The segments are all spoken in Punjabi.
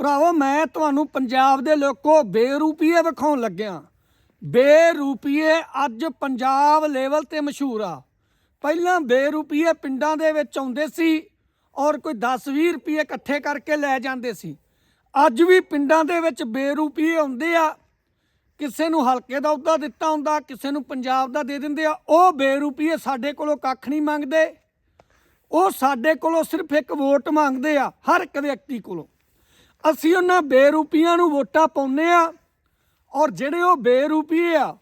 ਭਰਾਵੋ, ਮੈਂ ਤੁਹਾਨੂੰ ਪੰਜਾਬ ਦੇ ਲੋਕੋ ਬੇਰੂਪੀਏ ਵਿਖਾਉਣ ਲੱਗਿਆ। ਬੇਰੂਪੀਏ ਅੱਜ ਪੰਜਾਬ ਲੈਵਲ ਤੇ ਮਸ਼ਹੂਰ ਆ। ਪਹਿਲਾਂ ਬੇਰੂਪੀਏ ਪਿੰਡਾਂ ਦੇ ਵਿੱਚ ਆਉਂਦੇ ਸੀ ਔਰ ਕੋਈ 10-20 ਰੁਪਏ ਇਕੱਠੇ ਕਰਕੇ ਲੈ ਜਾਂਦੇ ਸੀ। ਅੱਜ ਵੀ ਪਿੰਡਾਂ ਦੇ ਵਿੱਚ ਬੇਰੂਪੀਏ ਆਉਂਦੇ ਆ। ਕਿਸੇ ਨੂੰ ਹਲਕੇ ਦਾ ਅਹੁਦਾ ਦਿੱਤਾ ਹੁੰਦਾ, ਕਿਸੇ ਨੂੰ ਪੰਜਾਬ ਦਾ ਦੇ ਦਿੰਦੇ ਆ। ਉਹ ਬੇਰੂਪੀਏ ਸਾਡੇ ਕੋਲੋਂ ਕੱਖ ਨਹੀਂ ਮੰਗਦੇ। ਉਹ ਸਾਡੇ ਕੋਲੋਂ ਸਿਰਫ ਇੱਕ ਵੋਟ ਮੰਗਦੇ ਆ, ਹਰ ਇੱਕ ਵਿਅਕਤੀ ਕੋਲੋਂ। ਅਸੀਂ ਉਹਨਾਂ ਬੇਰੂਪੀਆਂ ਨੂੰ ਵੋਟਾਂ ਪਾਉਂਦੇ ਆ ਔਰ ਜਿਹੜੇ ਉਹ ਬੇਰੂਪੀਏ ਆ,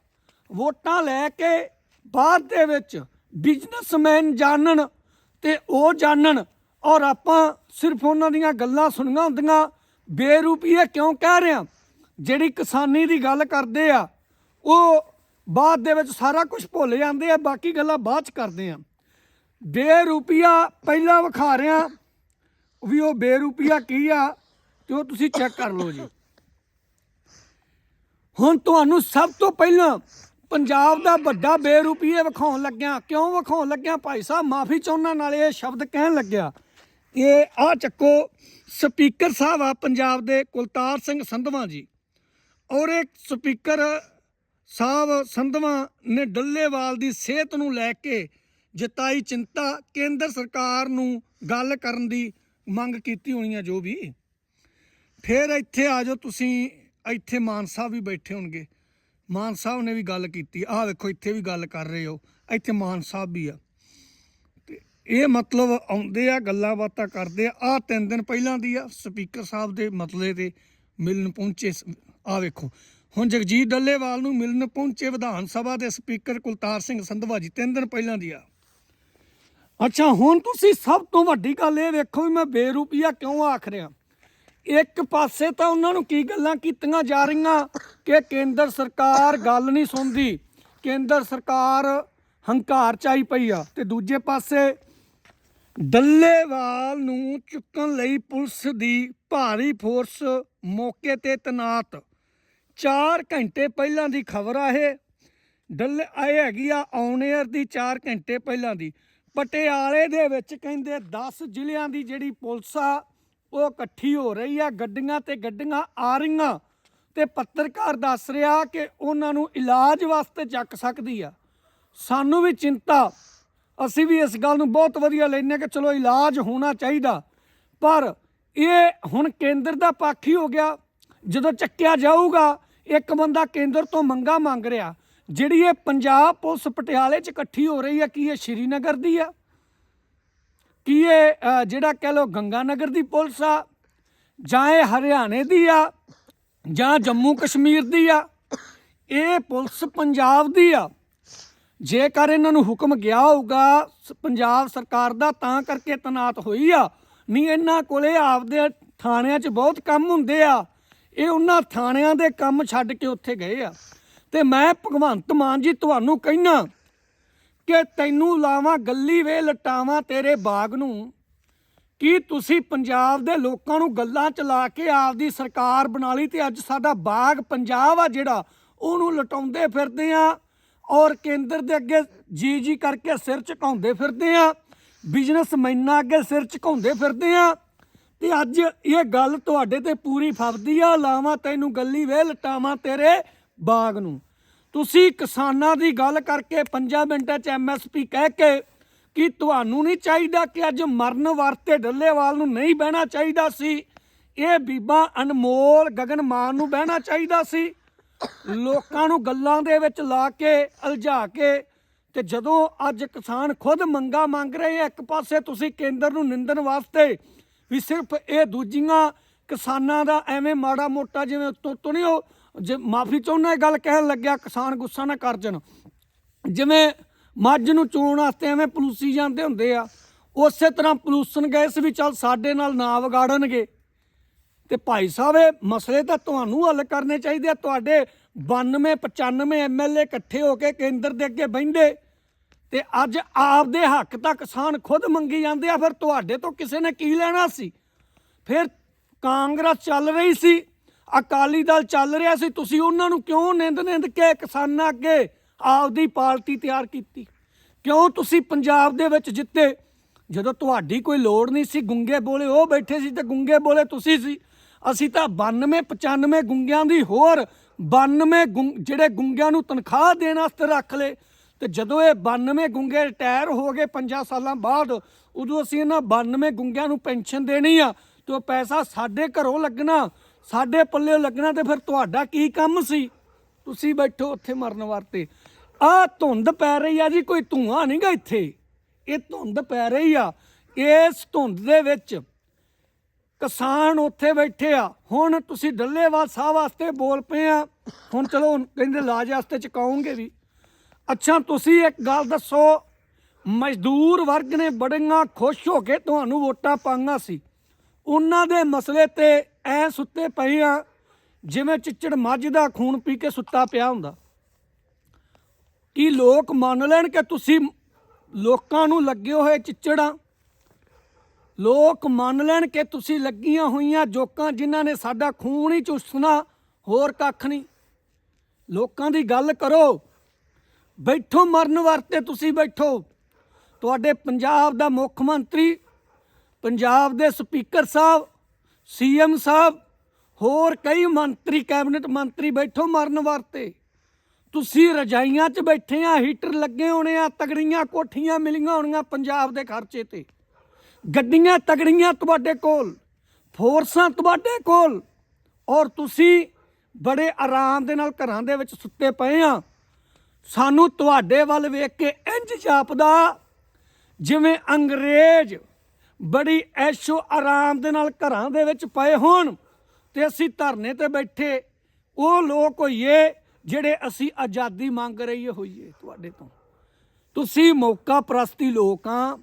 ਵੋਟਾਂ ਲੈ ਕੇ ਬਾਅਦ ਦੇ ਵਿੱਚ ਬਿਜ਼ਨਸਮੈਨ ਜਾਣਨ ਤੇ ਉਹ ਜਾਣਨ ਔਰ ਆਪਾਂ ਸਿਰਫ ਉਹਨਾਂ ਦੀਆਂ ਗੱਲਾਂ ਸੁਣੀਆਂ ਹੁੰਦੀਆਂ ਬੇਰੂਪੀਏ ਕਿਉਂ ਕਹਿ ਰਹੇ? ਆ ਜਿਹੜੀ ਕਿਸਾਨੀ ਦੀ ਗੱਲ ਕਰਦੇ ਆ, ਉਹ ਬਾਅਦ ਦੇ ਵਿੱਚ ਸਾਰਾ ਕੁਝ ਭੁੱਲ ਜਾਂਦੇ ਆ, ਬਾਕੀ ਗੱਲਾਂ ਬਾਅਦ ਚ ਕਰਦੇ ਆ। ਬੇਰੂਪੀਆ ਪਹਿਲਾਂ ਵਿਖਾ ਰਿਆਂ ਵੀ ਉਹ ਬੇਰੂਪੀਆ ਕੀ ਆ ਤੇ ਉਹ ਤੁਸੀਂ ਚੈੱਕ ਕਰ ਲਓ ਜੀ। ਹੁਣ ਤੁਹਾਨੂੰ ਸਭ ਤੋਂ ਪਹਿਲਾਂ ਪੰਜਾਬ ਦਾ ਵੱਡਾ ਬੇਰੂਪੀਏ ਵਿਖਾਉਣ ਲੱਗਿਆ। ਕਿਉਂ ਵਿਖਾਉਣ ਲੱਗਿਆ? ਭਾਈ ਸਾਹਿਬ, ਮਾਫੀ ਚਾਹੁੰਦਾ, ਨਾਲ ਇਹ ਸ਼ਬਦ ਕਹਿਣ ਲੱਗਿਆ। ਇਹ ਆ ਚੱਕੋ, ਸਪੀਕਰ ਸਾਹਿਬ ਆ ਪੰਜਾਬ ਦੇ ਕੁਲਤਾਰ ਸਿੰਘ ਸੰਧਵਾ ਜੀ। ਔਰ ਇਹ ਸਪੀਕਰ ਸਾਹਿਬ ਸੰਧਵਾ ਨੇ ਡੱਲੇਵਾਲ ਦੀ ਸਿਹਤ ਨੂੰ ਲੈ ਕੇ ਜਤਾਈ ਚਿੰਤਾ ਕੇਂਦਰ ਸਰਕਾਰ ਨੂੰ ਗੱਲ ਕਰਨ ਦੀ ਮੰਗ ਕੀਤੀ ਹੋਣੀ ਹੈ ਜੋ ਵੀ। ਫਿਰ ਇੱਥੇ ਆ ਜਾਓ, ਤੁਸੀਂ ਇੱਥੇ ਮਾਨ ਸਾਹਿਬ ਵੀ ਬੈਠੇ ਹੋਣਗੇ। ਮਾਨ ਸਾਹਿਬ ਨੇ ਵੀ ਗੱਲ ਕੀਤੀ, ਆਹ ਵੇਖੋ ਇੱਥੇ ਵੀ ਗੱਲ ਕਰ ਰਹੇ ਹੋ, ਇੱਥੇ ਮਾਨ ਸਾਹਿਬ ਵੀ ਆ। ਤੇ ਇਹ ਮਤਲਬ ਆਉਂਦੇ ਆ, ਗੱਲਾਂ ਬਾਤਾਂ ਕਰਦੇ ਆ, ਆਹ ਤਿੰਨ ਦਿਨ ਪਹਿਲਾਂ ਦੀ ਆ, ਸਪੀਕਰ ਸਾਹਿਬ ਦੇ ਮਤਲੇ ਤੇ ਮਿਲਣ ਪਹੁੰਚੇ ਆਹ ਵੇਖੋ। ਹੁਣ ਜਗਜੀਤ ਡੱਲੇਵਾਲ ਨੂੰ ਮਿਲਣ ਪਹੁੰਚੇ ਵਿਧਾਨ ਸਭਾ ਦੇ ਸਪੀਕਰ ਕੁਲਤਾਰ ਸਿੰਘ ਸੰਧਵਾ ਜੀ, ਤਿੰਨ ਦਿਨ ਪਹਿਲਾਂ ਦੀ ਆ। ਅੱਛਾ, ਹੁਣ ਤੁਸੀਂ ਸਭ ਤੋਂ ਵੱਡੀ ਗੱਲ ਇਹ ਵੇਖੋ ਵੀ ਮੈਂ ਬੇਰੂਪੀਆ ਕਿਉਂ ਆਖ ਰਿਹਾ। ਇੱਕ ਪਾਸੇ ਤਾਂ ਉਹਨਾਂ ਨੂੰ ਕੀ ਗੱਲਾਂ ਕੀਤੀਆਂ ਜਾ ਰਹੀਆਂ ਕਿ ਕੇਂਦਰ ਸਰਕਾਰ ਗੱਲ ਨਹੀਂ ਸੁਣਦੀ, ਕੇਂਦਰ ਸਰਕਾਰ ਹੰਕਾਰ ਚਾਈ ਪਈ ਆ। ਤੇ ਦੂਜੇ ਪਾਸੇ ਡੱਲੇਵਾਲ ਨੂੰ ਚੁੱਕਣ ਲਈ ਪੁਲਿਸ ਦੀ ਭਾਰੀ ਫੋਰਸ ਮੌਕੇ ਤੇ ਤੈਨਾਤ। 4 ਘੰਟੇ ਪਹਿਲਾਂ ਦੀ ਖਬਰ ਆ ਇਹ। ਡੱਲੇ ਆਏ ਹੈਗੀ ਆ ਔਨ 에ਅਰ ਦੀ 4 ਘੰਟੇ ਪਹਿਲਾਂ ਦੀ। ਪਟਿਆਲੇ ਦੇ ਵਿੱਚ ਕਹਿੰਦੇ 10 ਜ਼ਿਲ੍ਹਿਆਂ ਦੀ ਜਿਹੜੀ ਪੁਲਿਸ ਆ ਉਹ ਇਕੱਠੀ ਹੋ ਰਹੀ ਆ, ਗੱਡੀਆਂ ਤੇ ਗੱਡੀਆਂ ਆ ਰਹੀਆਂ। ਤੇ ਪੱਤਰਕਾਰ ਦੱਸ ਰਿਹਾ ਕਿ ਉਹਨਾਂ ਨੂੰ ਇਲਾਜ ਵਾਸਤੇ ਚੱਕ ਸਕਦੀ ਆ। ਸਾਨੂੰ ਵੀ ਚਿੰਤਾ। ਅਸੀਂ ਵੀ ਇਸ ਗੱਲ ਨੂੰ ਬਹੁਤ ਵਧੀਆ ਲੈਨੇ ਕਿ ਚਲੋ ਇਲਾਜ ਹੋਣਾ ਚਾਹੀਦਾ। ਪਰ ਇਹ ਹੁਣ ਕੇਂਦਰ ਦਾ ਪੱਖ ਹੀ ਹੋ ਗਿਆ। ਜਦੋਂ ਚੱਕਿਆ ਜਾਊਗਾ, ਇੱਕ ਬੰਦਾ ਕੇਂਦਰ ਤੋਂ ਮੰਗਾ ਮੰਗ ਰਿਹਾ। ਜਿਹੜੀ ਇਹ ਪੰਜਾਬ ਪੁਲਿਸ ਪਟਿਆਲੇ 'ਚ ਇਕੱਠੀ ਹੋ ਰਹੀ ਹੈ ਕੀ ਇਹ ਸ਼੍ਰੀਨਗਰ ਦੀ ਆ? ਕਿ ਇਹ ਜਿਹੜਾ ਕਹਿ ਲੋ ਗੰਗਾਨਗਰ ਦੀ ਪੁਲਿਸ ਆ, ਜਾਂ ਇਹ ਹਰਿਆਣੇ ਦੀ ਆ, ਜਾਂ ਜੰਮੂ ਕਸ਼ਮੀਰ ਦੀ ਆ, ਇਹ ਪੁਲਿਸ ਪੰਜਾਬ ਦੀ ਆ। ਜੇਕਰ ਇਹਨਾਂ ਨੂੰ ਹੁਕਮ ਗਿਆ ਹੋਊਗਾ, ਸ- ਪੰਜਾਬ ਸਰਕਾਰ ਦਾ, ਤਾਂ ਕਰਕੇ ਤਨਾਤ ਹੋਈ ਆ। ਨਹੀਂ, ਇਹਨਾਂ ਕੋਲੇ ਆਪਦੇ ਥਾਣਿਆਂ 'ਚ ਬਹੁਤ ਕੰਮ ਹੁੰਦੇ ਆ। ਇਹ ਉਹਨਾਂ ਥਾਣਿਆਂ ਦੇ ਕੰਮ ਛੱਡ ਕੇ ਉੱਥੇ ਗਏ ਆ। ਤੇ ਮੈਂ ਭਗਵੰਤ ਮਾਨ ਜੀ, ਤੁਹਾਨੂੰ ਕਹਿਣਾ ਕਿ ਤੈਨੂੰ ਲਾਵਾਂ ਗੱਲੀ ਵੇ, ਲਟਾਵਾਂ ਤੇਰੇ ਬਾਗ ਨੂੰ। ਕੀ ਤੁਸੀਂ ਪੰਜਾਬ ਦੇ ਲੋਕਾਂ ਨੂੰ ਗੱਲਾਂ ਚਲਾ ਕੇ ਆਪਦੀ ਸਰਕਾਰ ਬਣਾ ਲਈ ਤੇ ਅੱਜ ਸਾਡਾ ਬਾਗ ਪੰਜਾਬ ਆ ਜਿਹੜਾ, ਉਹਨੂੰ ਲਟਾਉਂਦੇ ਫਿਰਦੇ ਆ ਔਰ ਕੇਂਦਰ ਦੇ ਅੱਗੇ ਜੀ ਜੀ ਕਰਕੇ ਸਿਰ ਝੁਕਾਉਂਦੇ ਫਿਰਦੇ ਆ ਬਿਜ਼ਨਸਮੈਨਾਂ ਅੱਗੇ ਸਿਰ ਝੁਕਾਉਂਦੇ ਫਿਰਦੇ ਆ। ਤੇ ਅੱਜ ਇਹ ਗੱਲ ਤੁਹਾਡੇ ਤੇ ਪੂਰੀ ਫੱਬਦੀ ਆ, ਲਾਵਾਂ ਤੈਨੂੰ ਗੱਲੀ ਵੇ, ਲਟਾਵਾਂ ਤੇਰੇ ਬਾਗ ਨੂੰ। ਤੁਸੀਂ ਕਿਸਾਨਾਂ ਦੀ ਗੱਲ ਕਰਕੇ 5 ਮਿੰਟਾਂ 'ਚ ਐਮਐਸਪੀ ਕਹਿ ਕੇ ਕਿ ਤੁਹਾਨੂੰ ਨਹੀਂ ਚਾਹੀਦਾ ਕਿ ਅੱਜ ਮਰਨ ਵਰਤੇ ਢੱਲੇਵਾਲ ਨੂੰ ਨਹੀਂ ਬਹਿਣਾ ਚਾਹੀਦਾ ਸੀ, ਇਹ ਬੀਬਾ ਅਨਮੋਲ ਗਗਨ ਮਾਨ ਨੂੰ ਬਹਿਣਾ ਚਾਹੀਦਾ ਸੀ। ਲੋਕਾਂ ਨੂੰ ਗੱਲਾਂ ਦੇ ਵਿੱਚ ਲਾ ਕੇ ਅਲਝਾ ਕੇ ਤੇ ਜਦੋਂ ਅੱਜ ਕਿਸਾਨ ਖੁਦ ਮੰਗਾ ਮੰਗ ਰਹੇ ਆ, ਇੱਕ ਪਾਸੇ ਤੁਸੀਂ ਕੇਂਦਰ ਨੂੰ ਨਿੰਦਣ ਵਾਸਤੇ ਵੀ ਸਿਰਫ ਇਹ ਦੂਜੀਆਂ ਕਿਸਾਨਾਂ ਦਾ ਐਵੇਂ ਮਾੜਾ ਮੋਟਾ ਜਿਵੇਂ ਉੱਤੋਂ ਨਹੀਂ, ਉਹ ਜੇ ਮਾਫੀ ਚਾਹੁੰਦਾ ਇਹ ਗੱਲ ਕਹਿਣ ਲੱਗਿਆ, ਕਿਸਾਨ ਗੁੱਸਾ ਨਾ ਕਰ ਜਾਣ ਜਿਵੇਂ ਮੱਝ ਨੂੰ ਚੋਣ ਵਾਸਤੇ ਐਵੇਂ ਪਲੂਸੀ ਜਾਂਦੇ ਹੁੰਦੇ ਆ, ਉਸੇ ਤਰ੍ਹਾਂ ਪਲੂਸਨ ਗੈਸ ਵੀ ਚੱਲ ਸਾਡੇ ਨਾਲ ਨਾ ਵਿਗਾੜਨਗੇ। ਤੇ ਭਾਈ ਸਾਹਿਬ, ਇਹ ਮਸਲੇ ਤਾਂ ਤੁਹਾਨੂੰ ਹੱਲ ਕਰਨੇ ਚਾਹੀਦੇ ਆ, ਤੁਹਾਡੇ 92 95 ਐਮਐਲਏ ਇਕੱਠੇ ਹੋ ਕੇ ਕੇਂਦਰ ਦੇ ਅੱਗੇ ਬਹਿੰਦੇ। ਤੇ ਅੱਜ ਆਪਦੇ ਹੱਕ ਤਾਂ ਕਿਸਾਨ ਖੁਦ ਮੰਗੀ ਜਾਂਦੇ ਆ, ਫਿਰ ਤੁਹਾਡੇ ਤੋਂ ਕਿਸੇ ਨੇ ਕੀ ਲੈਣਾ ਸੀ? ਫਿਰ ਕਾਂਗਰਸ ਚੱਲ ਰਹੀ ਸੀ। ਅਕਾਲੀ ਦਲ ਚੱਲ ਰਿਹਾ ਸੀ, ਤੁਸੀਂ ਉਹਨਾਂ ਨੂੰ ਕਿਉਂ ਨਿੰਦ ਨਿੰਦ ਕੇ ਕਿਸਾਨਾਂ ਅੱਗੇ ਆਪਦੀ ਪਾਰਟੀ ਤਿਆਰ ਕੀਤੀ? ਕਿਉਂ ਤੁਸੀਂ ਪੰਜਾਬ ਦੇ ਵਿੱਚ ਜਿੱਤੇ? ਜਦੋਂ ਤੁਹਾਡੀ ਕੋਈ ਲੋੜ ਨਹੀਂ ਸੀ, ਗੁੰਗੇ ਬੋਲੇ ਉਹ ਬੈਠੇ ਸੀ ਤੇ ਗੁੰਗੇ ਬੋਲੇ ਤੁਸੀਂ ਸੀ। ਅਸੀਂ ਤਾਂ 92 95 ਗੁੰਗਿਆਂ ਦੀ ਹੋਰ 92 ਗੁੰਗ- ਜਿਹੜੇ ਗੁੰਗਿਆਂ ਨੂੰ ਤਨਖਾਹ ਦੇਣ ਵਾਸਤੇ ਰੱਖ ਲਏ। ਤੇ ਜਦੋਂ ਇਹ 92 ਗੁੰਗੇ ਰਿਟਾਇਰ ਹੋ ਗਏ 5 ਸਾਲਾਂ ਬਾਅਦ, ਉਦੋਂ ਅਸੀਂ ਇਹਨਾਂ 92 ਗੁੰਗਿਆਂ ਨੂੰ ਪੈਨਸ਼ਨ ਦੇਣੀ ਆ ਤੇ ਉਹ ਪੈਸਾ ਸਾਡੇ ਘਰੋਂ ਲੱਗਣਾ। ਸਾਡੇ ਪੱਲੇ ਲੱਗਣਾ ਤੇ ਫਿਰ ਤੁਹਾਡਾ ਕੀ ਕੰਮ ਸੀ? ਤੁਸੀਂ ਬੈਠੋ ਉੱਥੇ ਮਰਨ ਵਾਸਤੇ। ਆ ਧੁੰਦ ਪੈ ਰਹੀ ਆ ਜੀ, ਕੋਈ ਧੂਆਂ ਨਹੀਂਗਾ ਇੱਥੇ। ਇਹ ਧੁੰਦ ਪੈ ਰਹੀ ਆ। ਇਸ ਧੁੰਦ ਦੇ ਵਿੱਚ ਕਿਸਾਨ ਉੱਥੇ ਬੈਠੇ ਆ। ਹੁਣ ਤੁਸੀਂ ਡੱਲੇਵਾਲ ਸਾਹਿਬ ਵਾਸਤੇ ਬੋਲ ਪਏ ਆ। ਹੁਣ ਚਲੋ ਕਹਿੰਦੇ ਲਾਜ ਵਾਸਤੇ ਚੁਕਾਉਂਗੇ ਵੀ। ਅੱਛਾ, ਤੁਸੀਂ ਇੱਕ ਗੱਲ ਦੱਸੋ, ਮਜ਼ਦੂਰ ਵਰਗ ਨੇ ਬੜੀਆਂ ਖੁਸ਼ ਹੋ ਕੇ ਤੁਹਾਨੂੰ ਵੋਟਾਂ ਪਾਈਆਂ ਸੀ। ਉਹਨਾਂ ਦੇ ਮਸਲੇ ਤੇ ਐ ਸੁੱਤੇ ਪਏ ਆ, ਜਿਵੇਂ ਚਿੱਚੜ ਮੱਝ ਦਾ ਖੂਨ ਪੀ ਕੇ ਸੁੱਤਾ ਪਿਆ ਹੁੰਦਾ। ਕੀ ਲੋਕ ਮੰਨ ਲੈਣ ਕਿ ਤੁਸੀਂ ਲੋਕਾਂ ਨੂੰ ਲੱਗੇ ਹੋਏ ਚਿੱਚੜਾਂ? ਲੋਕ ਮੰਨ ਲੈਣ ਕਿ ਤੁਸੀਂ ਲੱਗੀਆਂ ਹੋਈਆਂ ਜੋਕਾਂ ਜਿਨ੍ਹਾਂ ਨੇ ਸਾਡਾ ਖੂਨ ਹੀ ਚੂਸਣਾ, ਹੋਰ ਕੱਖ ਨਹੀਂ। ਲੋਕਾਂ ਦੀ ਗੱਲ ਕਰੋ, ਬੈਠੋ ਮਰਨ ਵਰਤੇ ਤੁਸੀਂ ਬੈਠੋ। ਤੁਹਾਡੇ ਪੰਜਾਬ ਦਾ ਮੁੱਖ ਮੰਤਰੀ, ਪੰਜਾਬ ਦੇ ਸਪੀਕਰ ਸਾਹਿਬ ਸੀਐਮ ਸਾਹਿਬ, ਹੋਰ ਕਈ ਮੰਤਰੀ, ਕੈਬਨਿਟ ਮੰਤਰੀ ਬੈਠੋ ਮਰਨ ਵਰਤੇ ਤੁਸੀਂ ਰਜਾਈਆਂ 'ਚ ਬੈਠੇ ਆ, ਹੀਟਰ ਲੱਗੇ ਹੋਣੇ ਆ, ਤਗੜੀਆਂ ਕੋਠੀਆਂ ਮਿਲੀਆਂ ਹੋਣੀਆਂ ਪੰਜਾਬ ਦੇ ਖਰਚੇ ਤੇ। ਗੱਡੀਆਂ ਤਗੜੀਆਂ ਤੁਹਾਡੇ ਕੋਲ, ਫੋਰਸਾਂ ਤੁਹਾਡੇ ਕੋਲ, ਔਰ ਤੁਸੀਂ ਬੜੇ ਆਰਾਮ ਦੇ ਨਾਲ ਘਰਾਂ ਦੇ ਵਿੱਚ ਸੁੱਤੇ ਪਏ ਆ। ਸਾਨੂੰ ਤੁਹਾਡੇ ਵੱਲ ਵੇਖ ਕੇ ਇੰਜ ਜਾਪਦਾ ਜਿਵੇਂ ਅੰਗਰੇਜ਼ ਬੜੀ ਐਸ਼ੋ ਆਰਾਮ ਦੇ ਨਾਲ ਘਰਾਂ ਦੇ ਵਿੱਚ ਪਏ ਹੋਣ ਤੇ ਅਸੀਂ ਧਰਨੇ ਤੇ ਬੈਠੇ। ਉਹ ਲੋਕ ਹੋਈਏ ਜਿਹੜੇ ਅਸੀਂ ਆਜ਼ਾਦੀ ਮੰਗ ਰਹੀਏ ਹੋਈਏ ਤੁਹਾਡੇ ਤੋਂ। ਤੁਸੀਂ ਮੌਕਾ ਪ੍ਰਸਤੀ ਲੋਕ ਆ।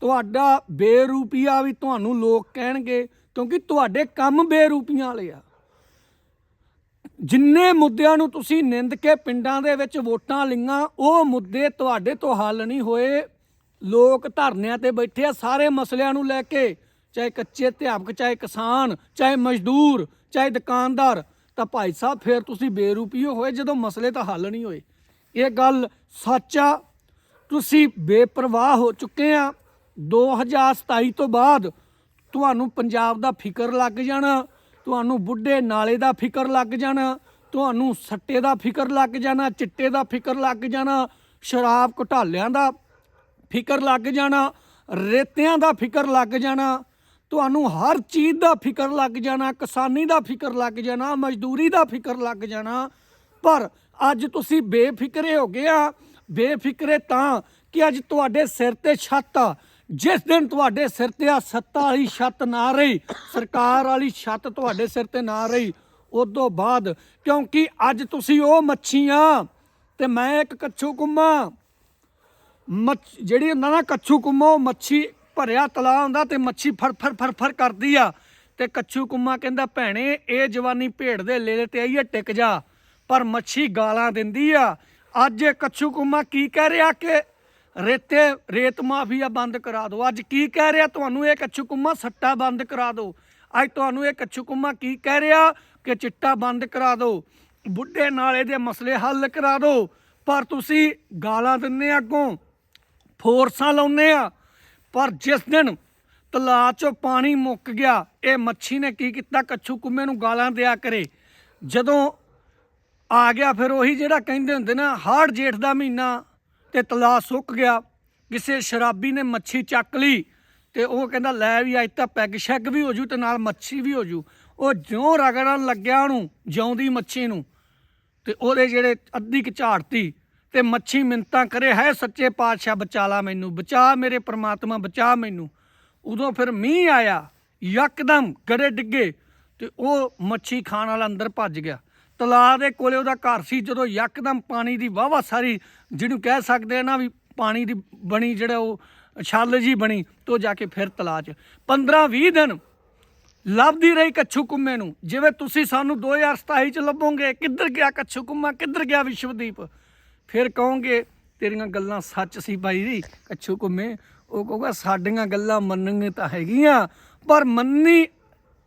ਤੁਹਾਡਾ ਬੇਰੂਪੀਆ ਵੀ ਤੁਹਾਨੂੰ ਲੋਕ ਕਹਿਣਗੇ ਕਿਉਂਕਿ ਤੁਹਾਡੇ ਕੰਮ ਬੇਰੂਪੀਆਂ ਵਾਲੇ ਆ। ਜਿੰਨੇ ਮੁੱਦਿਆਂ ਨੂੰ ਤੁਸੀਂ ਨਿੰਦ ਕੇ ਪਿੰਡਾਂ ਦੇ ਵਿੱਚ ਵੋਟਾਂ ਲਈਆਂ, ਉਹ ਮੁੱਦੇ ਤੁਹਾਡੇ ਤੋਂ ਹੱਲ ਨਹੀਂ ਹੋਏ। ਲੋਕ ਧਰਨਿਆਂ ਤੇ ਬੈਠੇ ਆ ਸਾਰੇ ਮਸਲਿਆਂ ਨੂੰ ਲੈ ਕੇ, ਚਾਹੇ ਕੱਚੇ ਅਧਿਆਪਕ, ਚਾਹੇ ਕਿਸਾਨ, ਚਾਹੇ ਮਜ਼ਦੂਰ, ਚਾਹੇ ਦੁਕਾਨਦਾਰ, ਤਾਂ ਭਾਈ ਸਾਹਿਬ ਫਿਰ ਤੁਸੀਂ ਬੇਰੂਪੀਓ ਹੋਏ, ਜਦੋਂ ਮਸਲੇ ਤਾਂ ਹੱਲ ਨਹੀਂ ਹੋਏ। ਇਹ ਗੱਲ ਸੱਚ ਆ। ਤੁਸੀਂ ਬੇਪਰਵਾਹ ਹੋ ਚੁੱਕੇ ਆ। 2027 ਤੋਂ ਬਾਅਦ ਤੁਹਾਨੂੰ ਪੰਜਾਬ ਦਾ ਫਿਕਰ ਲੱਗ ਜਾਣਾ, ਤੁਹਾਨੂੰ ਬੁੱਢੇ ਨਾਲੇ ਦਾ ਫਿਕਰ ਲੱਗ ਜਾਣਾ, ਤੁਹਾਨੂੰ ਸੱਟੇ ਦਾ ਫਿਕਰ ਲੱਗ ਜਾਣਾ, ਚਿੱਟੇ ਦਾ ਫਿਕਰ ਲੱਗ ਜਾਣਾ, ਸ਼ਰਾਬ ਘੁਟਾਲਿਆਂ ਦਾ ਫਿਕਰ ਲੱਗ ਜਾਣਾ, ਰੇਤਿਆਂ ਦਾ ਫਿਕਰ ਲੱਗ ਜਾਣਾ, ਤੁਹਾਨੂੰ ਹਰ ਚੀਜ਼ ਦਾ ਫਿਕਰ ਲੱਗ ਜਾਣਾ, ਕਿਸਾਨੀ ਦਾ ਫਿਕਰ ਲੱਗ ਜਾਣਾ, ਮਜ਼ਦੂਰੀ ਦਾ ਫਿਕਰ ਲੱਗ ਜਾਣਾ। ਪਰ ਅੱਜ ਤੁਸੀਂ ਬੇਫਿਕਰੇ ਹੋ ਗਏ ਆ। ਬੇਫਿਕਰੇ ਤਾਂ ਕਿ ਅੱਜ ਤੁਹਾਡੇ ਸਿਰ ਤੇ ਛੱਤ ਆ। ਜਿਸ ਦਿਨ ਤੁਹਾਡੇ ਸਿਰ ਤੇ ਆ, ਸੱਤਾ ਵਾਲੀ ਛੱਤ ਨਾ ਰਹੀ, ਸਰਕਾਰ ਵਾਲੀ ਛੱਤ ਤੁਹਾਡੇ ਸਿਰ ਤੇ ਨਾ ਰਹੀ, ਉਦੋਂ ਬਾਅਦ ਕਿਉਂਕਿ ਅੱਜ ਤੁਸੀਂ ਉਹ ਮੱਛੀਆਂ ਤੇ ਮੈਂ ਇੱਕ ਕੱਛੂ ਕੁੰਮਾ। ਜਿਹੜੀ ਹੁੰਦਾ ਨਾ ਕੱਛੂ ਕੁੰਮੋ ਮੱਛੀ ਭਰਿਆ ਤਲਾ ਹੁੰਦਾ ਤੇ ਮੱਛੀ ਫੜ ਫੜ ਫੜ ਫੜ ਕਰਦੀ ਆ। ਤੇ ਕੱਛੂ ਕੁੰਮਾ ਕਹਿੰਦਾ, ਭੈਣੇ, ਇਹ ਜਵਾਨੀ ਭੇਡ ਦੇ ਲੇਲੇ ਤੇ ਆਈਏ ਟਿਕ ਜਾ। ਪਰ ਮੱਛੀ ਗਾਲਾਂ ਦਿੰਦੀ ਆ। ਅੱਜ ਇਹ ਕੱਛੂ ਕੁੰਮਾ ਕੀ ਕਹਿ ਰਿਹਾ ਕਿ, ਰੇਤੇ, ਰੇਤ ਮਾਫੀਆ ਬੰਦ ਕਰਾ ਦਿਓ ਅੱਜ ਕੀ ਕਹਿ ਰਿਹਾ, ਤੁਹਾਨੂੰ ਇਹ ਕੱਛੂ ਕੁੰਮਾ ਸੱਟਾ ਬੰਦ ਕਰਾ ਦਿਓ ਅੱਜ ਤੁਹਾਨੂੰ ਇਹ ਕੱਛੂ ਕੁੰਮਾ ਕੀ ਕਹਿ ਰਿਹਾ ਕਿ ਚਿੱਟਾ ਬੰਦ ਕਰਾ ਦਿਓ ਬੁੱਢੇ ਨਾਲੇ ਦੇ ਮਸਲੇ ਹੱਲ ਕਰਾ ਦਿਓ ਪਰ ਤੁਸੀਂ ਗਾਲਾਂ ਦਿੰਨੇ ਅੱਗੋਂ। ਫੋਰਸਾਂ ਲਾਉਨੇ ਆ। ਪਰ ਜਿਸ ਦਿਨ ਤਲਾਅ ਚੋਂ ਪਾਣੀ ਮੁੱਕ ਗਿਆ, ਇਹ ਮੱਛੀ ਨੇ ਕੀ ਕੀਤਾ? ਕੱਛੂ ਕੁੰਮੇ ਨੂੰ ਗਾਲਾਂ ਦਿਆ ਕਰੇ। ਜਦੋਂ ਆ ਗਿਆ, ਫਿਰ ਉਹੀ ਜਿਹੜਾ ਕਹਿੰਦੇ ਹੁੰਦੇ ਨਾ, ਹਾੜ ਜੇਠ ਦਾ ਮਹੀਨਾ ਤੇ ਤਲਾਅ ਸੁੱਕ ਗਿਆ। ਕਿਸੇ ਸ਼ਰਾਬੀ ਨੇ ਮੱਛੀ ਚੱਕ ਲਈ ਤੇ ਉਹ ਕਹਿੰਦਾ, ਲੈ ਵੀ ਅੱਜ ਤਾਂ ਪੈਗ ਸ਼ੈਗ ਵੀ ਹੋ ਜੂ ਤੇ ਨਾਲ ਮੱਛੀ ਵੀ ਹੋ ਜੂ। ਉਹ ਜਿਉਂ ਰਗੜਨ ਲੱਗਿਆ ਉਹਨੂੰ, ਜਿਉਂਦੀ ਮੱਛੀ ਨੂੰ। ਤੇ ਉਹਦੇ ਜਿਹੜੇ ਅੱਧੀ ਕੁ ਝਾੜਤੀ ਤੇ ਮੱਛੀ ਮਿੰਤਾਂ ਕਰੇ, ਹੈ ਸੱਚੇ ਪਾਤਸ਼ਾਹ ਬਚਾਲਾ ਮੈਨੂੰ, ਬਚਾ ਮੇਰੇ ਪ੍ਰਮਾਤਮਾ, ਬਚਾ ਮੈਨੂੰ। ਉਦੋਂ ਫਿਰ ਮੀਂਹ ਆਇਆ, ਯਕਦਮ ਗੜੇ ਡਿੱਗੇ ਤੇ ਉਹ ਮੱਛੀ ਖਾਣ ਵਾਲਾ ਅੰਦਰ ਭੱਜ ਗਿਆ। ਤਲਾਅ ਦੇ ਕੋਲੇ ਉਹਦਾ ਘਰ ਸੀ, ਜਦੋਂ ਯਕਦਮ ਪਾਣੀ ਦੀ ਵਾਵਾ ਸਾਰੀ, ਜਿਹਨੂੰ ਕਹਿ ਸਕਦੇ ਆ ਨਾ ਵੀ ਪਾਣੀ ਦੀ ਬਣੀ ਜਿਹੜਾ ਉਹ, ਛਾਲ ਜੀ ਬਣੀ, ਤੇ ਉਹ ਜਾ ਕੇ ਫਿਰ ਤਲਾਅ 'ਚ। 15 20 ਦਿਨ ਲੱਭਦੀ ਰਹੀ ਕੱਛੂ ਕੁੰਮੇ ਨੂੰ, ਜਿਵੇਂ ਤੁਸੀਂ ਸਾਨੂੰ 2027 ਚ ਲੱਭੋਗੇ, ਕਿੱਧਰ ਗਿਆ ਕੱਛੂ ਕੁੰਮਾ, ਕਿੱਧਰ ਗਿਆ ਵਿਸ਼ਵਦੀਪ? ਫਿਰ ਕਹੋਗੇ, ਤੇਰੀਆਂ ਗੱਲਾਂ ਸੱਚ ਸੀ ਬਾਈ ਜੀ। ਕੱਛੂ ਘੁੰਮੇ, ਉਹ ਕਹੂਗਾ, ਸਾਡੀਆਂ ਗੱਲਾਂ ਮੰਨਣਗੇ ਤਾਂ ਹੈਗੀਆਂ, ਪਰ ਮੰਨੀ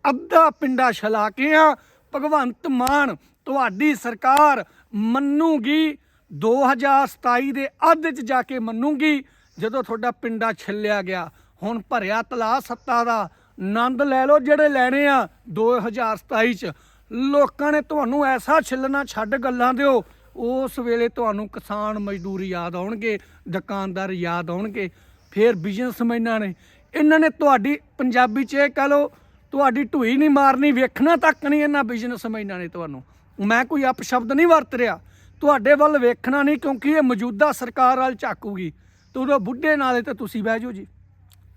ਅੱਧਾ ਪਿੰਡਾ ਛਲਾ ਕੇ ਆ। ਭਗਵੰਤ ਮਾਨ, ਤੁਹਾਡੀ ਸਰਕਾਰ ਮੰਨੂਗੀ 2027 ਦੇ ਅੱਧ ਚ ਜਾ ਕੇ ਮੰਨੂਗੀ, ਜਦੋਂ ਤੁਹਾਡਾ ਪਿੰਡਾ ਛਿੱਲਿਆ ਗਿਆ। ਹੁਣ ਭਰਿਆ ਤਲਾ ਸੱਤਾ ਦਾ ਆਨੰਦ ਲੈ ਲਓ ਜਿਹੜੇ ਲੈਣੇ ਆ 2027 ਚ। ਲੋਕਾਂ ਨੇ ਤੁਹਾਨੂੰ ਐਸਾ ਛਿੱਲਣਾ ਛੱਡ ਗੱਲਾਂ ਦਿਓ। ਉਸ ਵੇਲੇ ਤੁਹਾਨੂੰ ਕਿਸਾਨ ਮਜ਼ਦੂਰ ਯਾਦ ਆਉਣਗੇ, ਦੁਕਾਨਦਾਰ ਯਾਦ ਆਉਣਗੇ, ਫਿਰ ਬਿਜ਼ਨਸਮੈਨਾਂ ਨੇ, ਇਹਨਾਂ ਨੇ ਤੁਹਾਡੀ ਪੰਜਾਬੀ ਚ ਇਹ ਕਹ ਲਓ, ਤੁਹਾਡੀ ਢੂਈ ਨਹੀਂ ਮਾਰਨੀ, ਵੇਖਣਾ ਤੱਕ ਨਹੀਂ ਇਹਨਾਂ ਬਿਜ਼ਨਸਮੈਨਾਂ ਨੇ ਤੁਹਾਨੂੰ। ਮੈਂ ਕੋਈ ਅਪਸ਼ਬਦ ਨਹੀਂ ਵਰਤ ਰਿਹਾ। ਤੁਹਾਡੇ ਵੱਲ ਵੇਖਣਾ ਨਹੀਂ, ਕਿਉਂਕਿ ਇਹ ਮੌਜੂਦਾ ਸਰਕਾਰ ਵੱਲ ਝਾਕੂਗੀ। ਤੇ ਉਦੋਂ ਬੁੱਢੇ ਨਾਲੇ ਤੇ ਤੁਸੀਂ ਬਹਿ ਜਾਓ ਜੀ,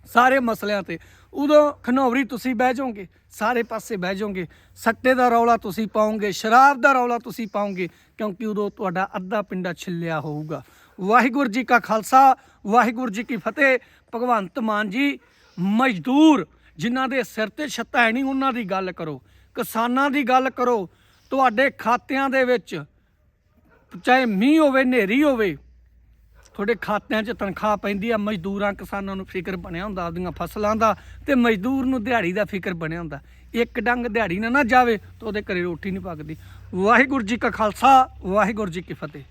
ਸਾਰੇ ਮਸਲਿਆਂ ਤੇ। ਉਦੋਂ ਖਨੌਰੀ ਤੁਸੀਂ ਬਹਿ ਜਾਓਗੇ, ਸਾਰੇ ਪਾਸੇ ਬਹਿ ਜਾਓਗੇ, ਸੱਟੇ ਦਾ ਰੌਲਾ ਤੁਸੀਂ ਪਾਓਗੇ, ਸ਼ਰਾਬ ਦਾ ਰੌਲਾ ਤੁਸੀਂ ਪਾਓਗੇ, ਕਿਉਂਕਿ ਉਦੋਂ ਤੁਹਾਡਾ ਅੱਧਾ ਪਿੰਡਾ ਛਿੱਲਿਆ ਹੋਊਗਾ। ਵਾਹਿਗੁਰੂ ਜੀ ਕਾ ਖਾਲਸਾ, ਵਾਹਿਗੁਰੂ ਜੀ ਕੀ ਫਤਿਹ। ਭਗਵੰਤ ਮਾਨ ਜੀ, ਮਜ਼ਦੂਰ, ਜਿਨ੍ਹਾਂ ਦੇ ਸਿਰ ਤੇ ਛੱਤਾਂ ਹੈ ਨਹੀਂ, ਉਹਨਾਂ ਦੀ ਗੱਲ ਕਰੋ। ਕਿਸਾਨਾਂ ਦੀ ਗੱਲ ਕਰੋ। ਤੁਹਾਡੇ ਖਾਤਿਆਂ ਦੇ ਵਿੱਚ, ਚਾਹੇ ਮੀਂਹ ਹੋਵੇ, ਹਨੇਰੀ ਹੋਵੇ ਤੁਹਾਡੇ ਖਾਤਿਆਂ 'ਚ ਤਨਖਾਹ ਪੈਂਦੀ ਆ, ਮਜ਼ਦੂਰਾਂ, ਕਿਸਾਨਾਂ ਨੂੰ ਫਿਕਰ ਬਣਿਆ ਹੁੰਦਾ ਆਪਦੀਆਂ ਫਸਲਾਂ ਦਾ ਤੇ ਮਜ਼ਦੂਰ ਨੂੰ ਦਿਹਾੜੀ ਦਾ ਫਿਕਰ ਬਣਿਆ ਹੁੰਦਾ। ਇੱਕ ਡੰਗ ਦਿਹਾੜੀ ਨਾ ਨਾ ਜਾਵੇ ਤਾਂ ਉਹਦੇ ਘਰੇ ਰੋਟੀ ਨਹੀਂ ਪੱਕਦੀ। ਵਾਹਿਗੁਰੂ ਜੀ ਕਾ ਖਾਲਸਾ, ਵਾਹਿਗੁਰੂ ਜੀ ਕੀ ਫਤਿਹ।